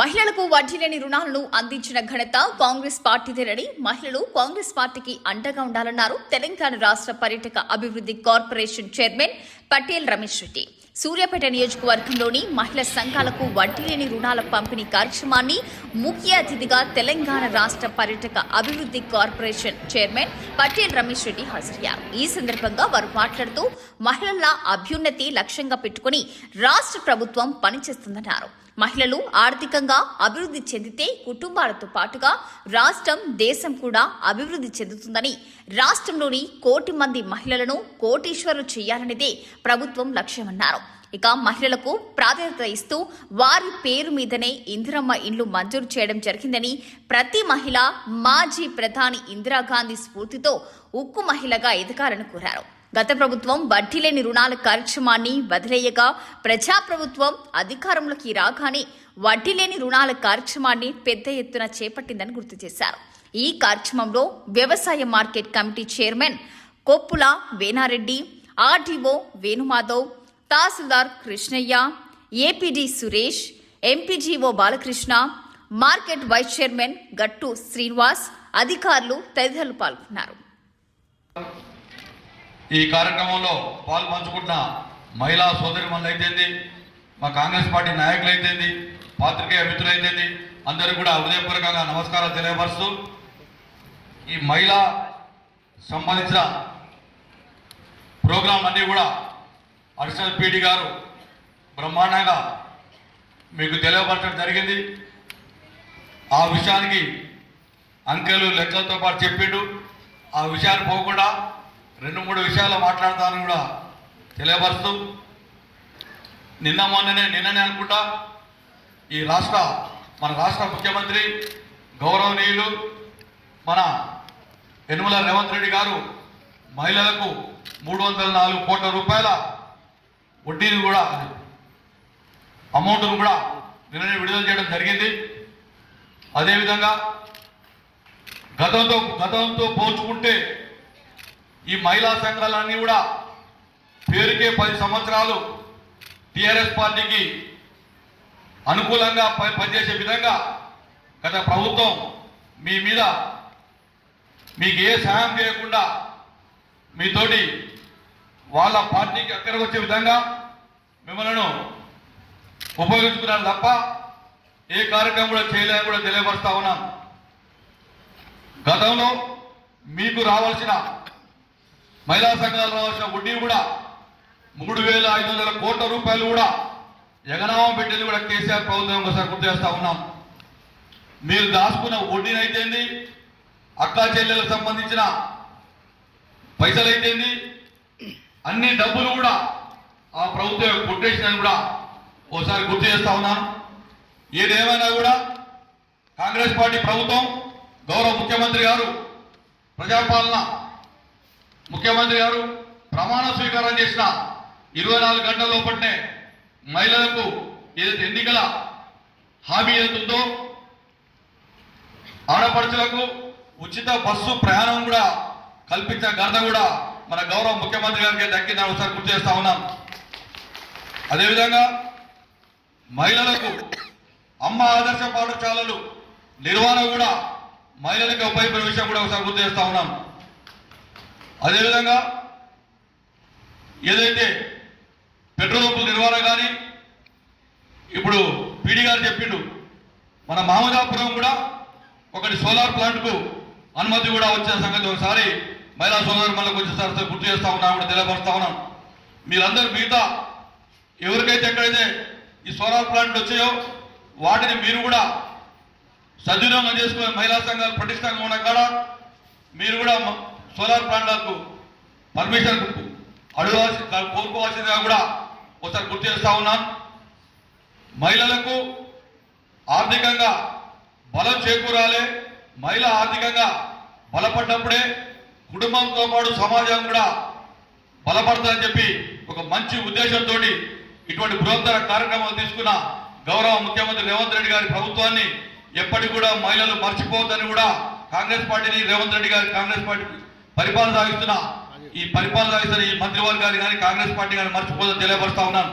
మహిళలకు వడ్డీ లేని రుణాలను అందించిన ఘనత కాంగ్రెస్ పార్టీదేనని మహిళలు కాంగ్రెస్ పార్టీకి అండగా ఉండాలన్నారు తెలంగాణ రాష్ట్ర పర్యాటక అభివృద్ధి కార్పొరేషన్ చైర్మన్ పటేల్ రమేష్ రెడ్డి. సూర్యాపేట నియోజకవర్గంలోని మహిళా సంఘాలకు వడ్డీ లేని రుణాల పంపిణీ కార్యక్రమాన్ని ముఖ్య అతిథిగా తెలంగాణ రాష్ట్ర పర్యాటక అభివృద్ధి కార్పొరేషన్ చైర్మన్ పటేల్ రమేష్ రెడ్డి హాజరయ్యారు. ఈ సందర్భంగా వారు మాట్లాడుతూ మహిళల అభ్యున్నతి లక్ష్యంగా పెట్టుకుని రాష్ట్ర ప్రభుత్వం పనిచేస్తుందన్నారు. మహిళలు ఆర్థికంగా అభివృద్ధి చెందితే కుటుంబాలతో పాటుగా రాష్ట్రం దేశం కూడా అభివృద్ధి చెందుతుందని రాష్ట్రంలోని కోటి మంది మహిళలను కోటీశ్వరులు చేయాలనేదే ప్రభుత్వం లక్ష్యమన్నారు. ఇక మహిళలకు ప్రాధాన్యత ఇస్తూ వారి పేరు మీదనే ఇందిరమ్మ ఇండ్లు మంజూరు చేయడం జరిగిందని ప్రతి మహిళ మాజీ ప్రధాని ఇందిరాగాంధీ స్ఫూర్తితో ఉక్కు మహిళగా ఎదగాలని కోరారు. గత ప్రభుత్వం వడ్డీ లేని రుణాల కార్యక్రమాన్ని వదిలేయగా ప్రజాప్రభుత్వం అధికారంలోకి రాగానే వడ్డీ లేని రుణాల కార్యక్రమాన్ని పెద్ద ఎత్తున చేపట్టిందని గుర్తు చేశారు. ఈ కార్యక్రమంలో వ్యవసాయ market committee chairman Koppula Venareddy RDO Venumadhav తహసీల్దార్ Krishnaiah APD Suresh MPGO Balakrishna market vice chairman Gattu Srinivas అధికారులు తదితరులు పాల్గొన్నారు. ఈ కార్యక్రమంలో పాలు పంచుకుంటున్న మహిళా సోదరి అయితేంది మా కాంగ్రెస్ పార్టీ నాయకులు అయితేంది పాత్రికేయ మిత్రులైతేంది అందరూ కూడా హృదయపూర్వకంగా నమస్కారాలు తెలియపరుస్తూ ఈ మహిళా సంబంధించిన ప్రోగ్రాం అన్నీ కూడా అర్షద్ పీడి గారు బ్రహ్మాండంగా మీకు తెలియపరచడం జరిగింది. ఆ విషయానికి అంకెలు లెక్కలతో పాటు చెప్పిండు. ఆ విషయాన్ని పోకుండా రెండు మూడు విషయాలు మాట్లాడతానని కూడా తెలియపరుస్తూ నిన్న మొన్ననే నిన్ననే అనుకుంటా ఈ రాష్ట్ర మన రాష్ట్ర ముఖ్యమంత్రి గౌరవనీయులు మన యనుమల రేవంత్ రెడ్డి గారు మహిళలకు మూడు వందల నాలుగు కోట్ల రూపాయల వడ్డీని కూడా అమౌంట్ను కూడా నిన్ననే విడుదల చేయడం జరిగింది. అదేవిధంగా గతంతో గతంతో పోల్చుకుంటే ఈ మహిళా సంఘాలన్నీ కూడా పేరుకే పది సంవత్సరాలు టిఆర్ఎస్ పార్టీకి అనుకూలంగా ప- పనిచేసే విధంగా గత ప్రభుత్వం మీ మీద మీకు ఏ సహాయం చేయకుండా మీతోటి వాళ్ళ పార్టీకి అక్కడికి వచ్చే విధంగా మిమ్మల్ని ఉపయోగించుకున్నారు తప్ప ఏ కార్యక్రమం కూడా చేయలేదని కూడా తెలియపరుస్తా ఉన్నాం. గతంలో మీకు రావాల్సిన మహిళా సంఘాలు రావాల్సిన వడ్డీ కూడా మూడు వేల ఐదు వందల కోట్ల రూపాయలు కూడా ఎగనామం పెట్టింది కూడా కేసీఆర్ ప్రభుత్వం ఒకసారి గుర్తు చేస్తా ఉన్నాం. మీరు దాచుకున్న వడ్డీని అయితేంది అక్కా చెల్లెలకు సంబంధించిన పైసలు అయితేంది అన్ని డబ్బులు కూడా ఆ ప్రభుత్వం కొట్టేసినని కూడా ఒకసారి గుర్తు చేస్తా ఉన్నాను ఏదేమైనా కూడా కాంగ్రెస్ పార్టీ ప్రభుత్వం గౌరవ ముఖ్యమంత్రి గారు ప్రజాపాలన ముఖ్యమంత్రి గారు ప్రమాణ స్వీకారం చేసిన ఇరవై నాలుగు గంటల లోపలనే మహిళలకు ఏదైతే ఎన్నికల హామీ ఏదైతుందో ఆడపడుచులకు ఉచిత బస్సు ప్రయాణం కూడా కల్పించిన ఘనత కూడా మన గౌరవ ముఖ్యమంత్రి గారికి దక్కిందని ఒకసారి గుర్తు చేస్తా ఉన్నాం. అదేవిధంగా మహిళలకు అమ్మ ఆదర్శ పాఠశాలలు నిర్వహణ కూడా మహిళలకు ఉపయోగపడే విషయం కూడా ఒకసారి గుర్తు చేస్తా ఉన్నాం. అదేవిధంగా ఏదైతే పెట్రోల్ పంపుల నిర్వహణ కానీ ఇప్పుడు పీడి గారు చెప్పిండు మన మహమ్మదాపురం కూడా ఒకటి సోలార్ ప్లాంట్కు అనుమతి కూడా వచ్చిన సంగతి ఒకసారి మహిళా సోదరు మళ్ళీ వచ్చేసారి గుర్తు చేస్తా ఉన్నా కూడా తెలియపరుస్తా ఉన్నాం. మీరందరూ మిగతా ఎవరికైతే ఎక్కడైతే ఈ సోలార్ ప్లాంట్ వచ్చాయో వాటిని మీరు కూడా సద్వినియోగం చేసుకునే మహిళా సంఘాలు పటిష్టంగా ఉన్న కాడ మీరు కూడా సోలార్ ప్లాంట్లకు పర్మిషన్ అడగాల్సి కోరుకోవాల్సిందిగా కూడా ఒకసారి గుర్తు చేస్తా ఉన్నాను మహిళలకు ఆర్థికంగా బలం చేకూరాలి. మహిళ ఆర్థికంగా బలపడ్డప్పుడే కుటుంబంతో పాటు సమాజం కూడా బలపడతారని చెప్పి ఒక మంచి ఉద్దేశంతో ఇటువంటి బృహత్తర కార్యక్రమాలు తీసుకున్న గౌరవ ముఖ్యమంత్రి రేవంత్ రెడ్డి గారి ప్రభుత్వాన్ని ఎప్పటికి కూడా మహిళలు మర్చిపోవద్దని కూడా కాంగ్రెస్ పార్టీని రేవంత్ రెడ్డి గారి కాంగ్రెస్ పార్టీ పరిపాలన సాగిస్తున్న. ఈ పరిపాలన సాగిస్తున్న ఈ మంత్రివర్గాన్ని కానీ కాంగ్రెస్ పార్టీ కానీ మర్చిపోతే తెలియపరుస్తా ఉన్నాను.